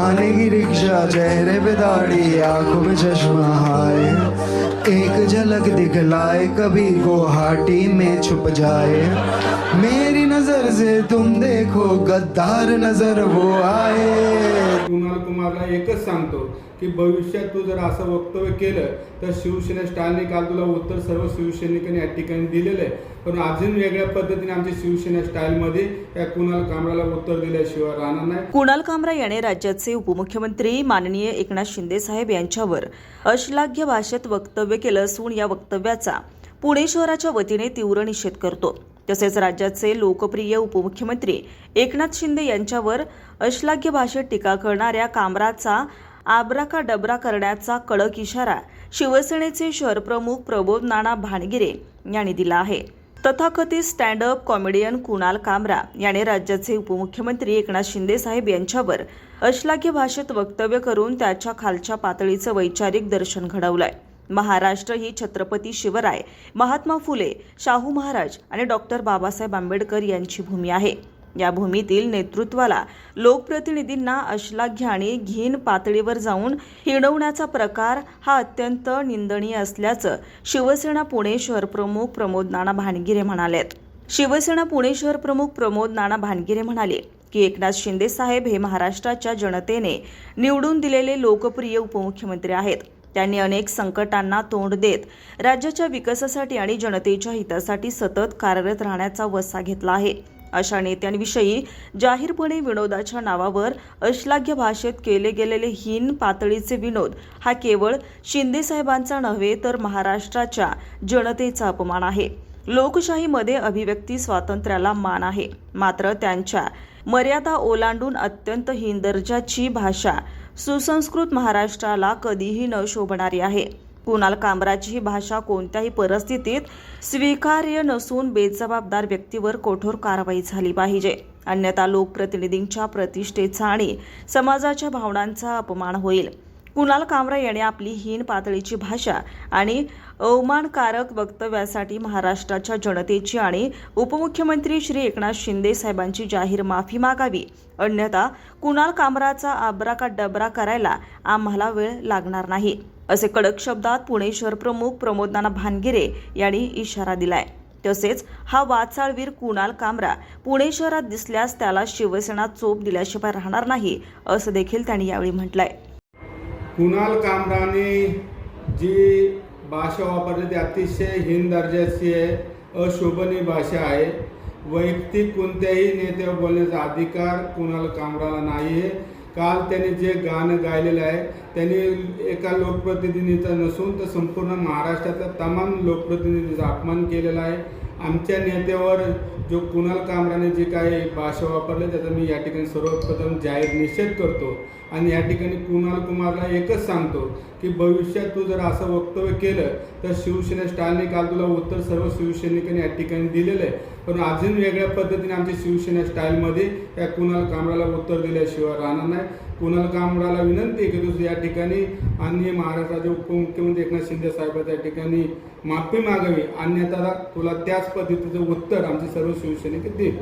सुहाने की रिक्शा, चेहरे पे दाढ़ी, आँखों में चश्मा आए एक झलक दिखलाए, कभी गुवाहाटी में छुप जाए। मेरी नज़र से तुम देखो, गद्दार नज़र वो आए। एकच सांगतो की भविष्यात तू जर असं वक्तव्य केलं तर शिवसेना स्टालने काल तुला उत्तर सर्व शिवसैनिकांनी या ठिकाणी दिलेलं आहे. पण अजून वेगळ्या पद्धतीने आमच्या शिवसेना स्टाईलमध्ये या कुणाल कामराला उत्तर दिल्याशिवाय राहणार नाही. कुणाल कामरा याने राज्याचे उपमुख्यमंत्री माननीय एकनाथ शिंदे साहेब यांच्यावर अश्लाघ्य भाषेत वक्तव्य केलं असून या वक्तव्याचा पुणे शहराच्या वतीने तीव्र निषेध करतो. तसेच राज्याचे लोकप्रिय उपमुख्यमंत्री एकनाथ शिंदे यांच्यावर अश्लाघ्य भाषेत टीका करणाऱ्या कामराचा आबराका डबरा करण्याचा कडक इशारा शिवसेनेचे शहरप्रमुख प्रबोध नाना भानगिरे यांनी दिला आहे. तथाकथित stand up comedian Kunal Kamra याने राज्याचे उपमुख्यमंत्री एकनाथ शिंदे साहेब यांच्यावर अश्लाघ्य भाषेत वक्तव्य करून त्याच्या खालच्या पातळीचं वैचारिक दर्शन घडवलंय. महाराष्ट्र ही छत्रपती शिवराय महात्मा फुले शाहू महाराज आणि डॉक्टर बाबासाहेब आंबेडकर यांची भूमी आहे. या भूमीतील नेतृत्वाला लोकप्रतिनिधींना अश्लाघ्य आणि घीन पातळीवर जाऊन हिणवण्याचा प्रकार हा अत्यंत निंदनीय असल्याचं शिवसेना पुणे शहर प्रमुख प्रमोद नाना भानगिरे म्हणालेत. शिवसेना पुणे शहर प्रमुख प्रमोद नाना भानगिरे म्हणाले की एकनाथ शिंदे साहेब हे महाराष्ट्राच्या जनतेने निवडून दिलेले लोकप्रिय उपमुख्यमंत्री आहेत. त्यांनी अनेक संकटांना तोंड देत राज्याच्या विकासासाठी आणि जनतेच्या हितासाठी सतत कार्यरत राहण्याचा वसा घेतला आहे. अशा नेत्यांविषयी जाहीरपणे विनोदाच्या नावावर अश्लाघ्य भाषेत केले गेलेले हीन पातळीचे विनोद हा केवळ शिंदेसाहेबांचा नव्हे तर महाराष्ट्राच्या जनतेचा अपमान आहे. लोकशाहीमध्ये अभिव्यक्ती स्वातंत्र्याला मान आहे. मात्र त्यांच्या मर्यादा ओलांडून अत्यंत हीन दर्जाची भाषा सुसंस्कृत महाराष्ट्राला कधीही न शोभणारी आहे. कुणाल कामराची ही भाषा कोणत्याही परिस्थितीत स्वीकार्य नसून बेजबाबदार व्यक्तीवर कठोर कारवाई झाली पाहिजे. अन्यथा लोकप्रतिनिधींच्या प्रतिष्ठेचा आणि समाजाच्या भावनांचा अपमान होईल. कुणाल कामरा याने आपली हीन पातळीची भाषा आणि अवमानकारक वक्तव्यासाठी महाराष्ट्राच्या जनतेची आणि उपमुख्यमंत्री श्री एकनाथ शिंदे साहेबांची जाहीर माफी मागावी. अन्यथा कुणाल कामराचा आबराका डबरा करायला आम्हाला वेळ लागणार नाही असे कडक शब्दात पुणे शहर प्रमुख प्रमोद नाना भानगिरे यांनी इशारा दिलाय. तसेच हा वाचाळवीर कुणाल कामरा पुणे शहरात दिसल्यास त्याला शिवसेना चोप दिल्याशिवाय राहणार नाही असं देखील त्यांनी यावेळी म्हटलंय. कुणाल कामराने जी भाषा वापरली ती अतिशय हीन दर्जाची आहे अशोभनीय भाषा आहे. वैयक्तिक कोणत्याही नेत्यावर बोलण्याचा अधिकार कुणाल कामराला नाही आहे काल त्यांनी जे गाणं गायलेलं आहे त्यांनी एका लोकप्रतिनिधीचा नसून तर संपूर्ण महाराष्ट्राचा तमाम लोकप्रतिनिधीचा अपमान केलेला आहे. आमच्या नेत्यावर जो कुणाल कामराने जे काही भाषा वापरली त्याचा मी या ठिकाणी सर्वप्रथम जाहीर निषेध करतो. आणि या ठिकाणी कुणाल कुमारला एकच सांगतो की भविष्यात तू जर असं वक्तव्य केलं तर शिवसेना स्टालने काल तुला उत्तर सर्व शिवसैनिकांनी या ठिकाणी दिलेलं आहे. पण अजून वेगळ्या पद्धतीने आमच्या शिवसेना स्टाईलमध्ये या कुणाल कांबळाला उत्तर दिल्याशिवाय राहणार नाही. कुणाल कांबळाला विनंती आहे की तुझं या ठिकाणी माननीय महाराष्ट्राचे उपमुख्यमंत्री एकनाथ शिंदे साहेबांच्या त्या ठिकाणी माफी मागावी. अन्यथा तुला त्याच पद्धतीचं उत्तर आमचे सर्व शिवसैनिक देईल